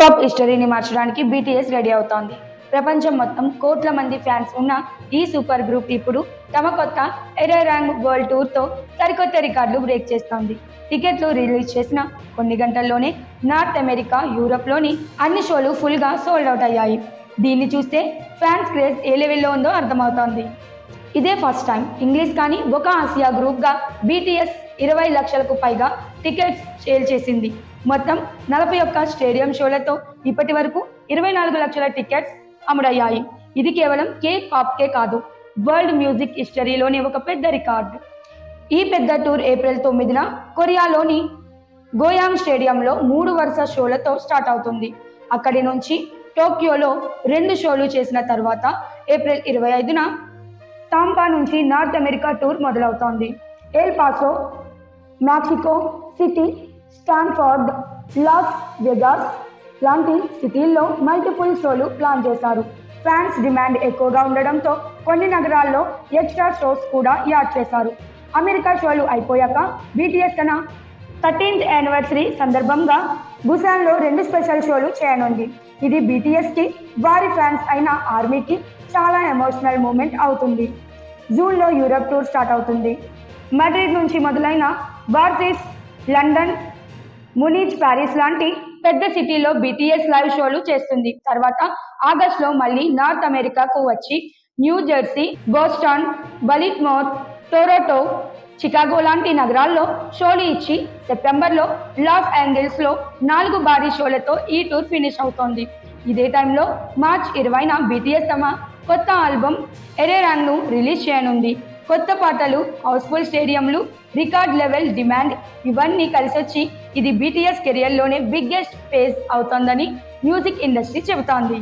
Pop హిస్టరీని మార్చడానికి BTS ready అవుతోంది. ప్రపంచం మొత్తం కోట్ల మంది ఫ్యాన్స్ ఉన్న ఈ సూపర్ గ్రూప్ ఇప్పుడు తమ కొత్త ఎరారాంగ్ వరల్డ్ టూర్తో సరికొత్త రికార్డులు బ్రేక్ చేస్తోంది. టికెట్లు రిలీజ్ చేసిన కొన్ని గంటల్లోనే నార్త్ అమెరికా యూరప్లోని అన్ని షోలు ఫుల్గా సోల్డ్ అవుట్ అయ్యాయి. దీన్ని చూస్తే ఫ్యాన్స్ క్రేజ్ ఏ లెవెల్లో ఉందో అర్థమవుతోంది. ఇదే ఫస్ట్ టైం ఇంగ్లీష్ కానీ ఒక ఆసియా గ్రూప్గా బీటీఎస్ ఇరవై లక్షలకు పైగా టికెట్స్ సేల్ చేసింది. మొత్తం నలభై ఒక్క స్టేడియం షోలతో ఇప్పటి వరకు ఇరవై నాలుగు లక్షల టికెట్స్ అమ్ముడయ్యాయి. ఇది కేవలం కే పాప్కే కాదు వరల్డ్ మ్యూజిక్ హిస్టరీలోని ఒక పెద్ద రికార్డు. ఈ పెద్ద టూర్ ఏప్రిల్ తొమ్మిదిన కొరియాలోని గోయాంగ్ స్టేడియంలో మూడు వరుస షోలతో స్టార్ట్ అవుతుంది. అక్కడి నుంచి టోక్యోలో రెండు షోలు చేసిన తర్వాత ఏప్రిల్ ఇరవై ఐదున టాంపా నుంచి North America tour మొదలవుతోంది. El Paso Mexico City Stanford Las Vegas లాంటి సిటీల్లో మల్టిపుల్ షోలు ప్లాన్ చేశారు. ఫ్యాన్స్ డిమాండ్ ఎక్కువగా ఉండడంతో కొన్ని నగరాల్లో ఎక్స్ట్రా షోస్ కూడా యాడ్ చేశారు. అమెరికా షోలు అయిపోయాక బీటీఎస్ తన థర్టీన్త్ యానివర్సరీ సందర్భంగా బుసాన్లో రెండు స్పెషల్ షోలు చేయనుంది. ఇది బీటీఎస్కి వారి ఫ్యాన్స్ అయిన ఆర్మీకి చాలా ఎమోషనల్ మూమెంట్ అవుతుంది. జూన్లో యూరప్ టూర్ స్టార్ట్ అవుతుంది. మడ్రిడ్ నుంచి మొదలైన బార్సిస్ లండన్ మునిచ్ ప్యారిస్ లాంటి పెద్ద సిటీలో బీటీఎస్ లైవ్ షోలు చేస్తుంది. తర్వాత ఆగస్టులో మళ్ళీ నార్త్ అమెరికాకు వచ్చి New Jersey Boston Baltimore Toronto Chicago లాంటి నగరాల్లో షోలు ఇచ్చి సెప్టెంబర్లో లాస్ యాంగిల్స్లో నాలుగు భారీ షోలతో ఈ టూర్ ఫినిష్ అవుతోంది. ఇదే టైంలో మార్చ్ ఇరవైన బీటీఎస్ తమ కొత్త ఆల్బమ్ ఎరేరాన్ను రిలీజ్ చేయనుంది. కొత్త పాటలు హౌస్ఫుల్ స్టేడియంలు రికార్డ్ లెవెల్ డిమాండ్ ఇవన్నీ కలిసొచ్చి ఇది బీటీఎస్ కెరియర్లోనే బిగ్గెస్ట్ ఫేజ్ అవుతోందని మ్యూజిక్ ఇండస్ట్రీ చెబుతోంది.